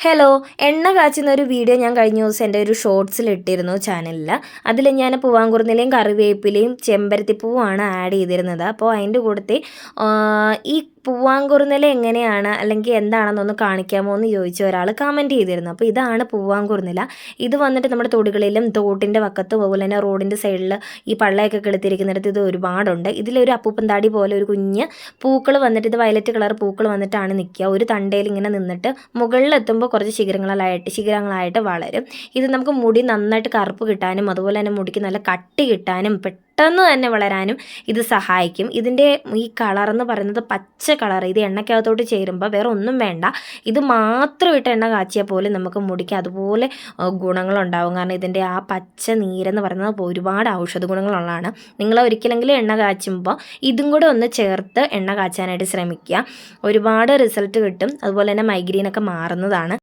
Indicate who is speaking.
Speaker 1: Hello എണ്ണ കാച്ചുന്ന ഒരു video ഞാൻ കഴിഞ്ഞ ദിവസം എന്റെ ഒരു ഷോർട്സിൽ ഇട്ടിരുന്നു ചാനലിൽ അതിൽ ഞാൻ പൂവാങ്കുറുന്നിലയും കറിവേപ്പിലയും ചെമ്പരത്തിപ്പൂവാണ് ആഡ് ചെയ്തിരുന്നത്. അപ്പോൾ അതിന്റെ കൂടത്തെ ഈ പൂവാങ്കുറുന്നില എങ്ങനെയാണ്? അല്ലെങ്കിൽ എന്താണെന്നൊന്ന് കാണിക്കാമോ എന്ന് ചോദിച്ച ഒരാൾ കമന്റ് ചെയ്തിരുന്നു. അപ്പോൾ ഇതാണ് പൂവാങ്കുറുന്നില ഇത് വന്നിട്ട് നമ്മുടെ തൊടികളിലും തോട്ടിന്റെ വക്കത്ത് അതുപോലെ തന്നെ റോഡിന്റെ സൈഡിൽ ഈ പള്ളയൊക്കെ കെളുത്തിരിക്കുന്നിടത്ത് ഇത് ഒരുപാടുണ്ട്. ഇതിലൊരു അപ്പൂപ്പന്താടി പോലെ ഒരു കുഞ്ഞ് പൂക്കൾ വന്നിട്ട് ഇത് വയലറ്റ് കളർ പൂക്കൾ വന്നിട്ടാണ് നിൽക്കുക. ഒരു തണ്ടയിൽ ഇങ്ങനെ നിന്നിട്ട് മുകളിലെത്തുമ്പോൾ കുറച്ച് ശിഖരങ്ങളായിട്ട് ശിഖരങ്ങളായിട്ട് വളരും. ഇത് നമുക്ക് മുടി നന്നായിട്ട് കറുപ്പ് കിട്ടാനും അതുപോലെ തന്നെ മുടിക്ക് നല്ല കട്ടി കിട്ടാനും തന്നെ വളരാനും ഇത് സഹായിക്കും. ഇതിന്റെ ഈ കളർ എന്ന് പറയുന്നത് പച്ച കളർ ഇത് എണ്ണയ്ക്കകത്തോട്ട് ചേരുമ്പോൾ വേറെ ഒന്നും വേണ്ട. ഇത് മാത്രം ഇട്ട് എണ്ണ കാച്ചിയാൽ പോലും നമുക്ക് മുടിക്ക് അതുപോലെ ഗുണങ്ങളുണ്ടാവും. കാരണം ഇതിന്റെ ആ പച്ച നീരെന്ന് പറയുന്നത് ഒരുപാട് ഔഷധ ഗുണങ്ങളുള്ളതാണ്. നിങ്ങൾ ഒരിക്കലെങ്കിലും എണ്ണ കാച്ചുമ്പോൾ ഇതും കൂടെ ഒന്ന് ചേർത്ത് എണ്ണ കാച്ചാനായിട്ട് ശ്രമിക്കുക. ഒരുപാട് റിസൾട്ട് കിട്ടും. അതുപോലെ തന്നെ മൈഗ്രീനൊക്കെ മാറുന്നതാണ്.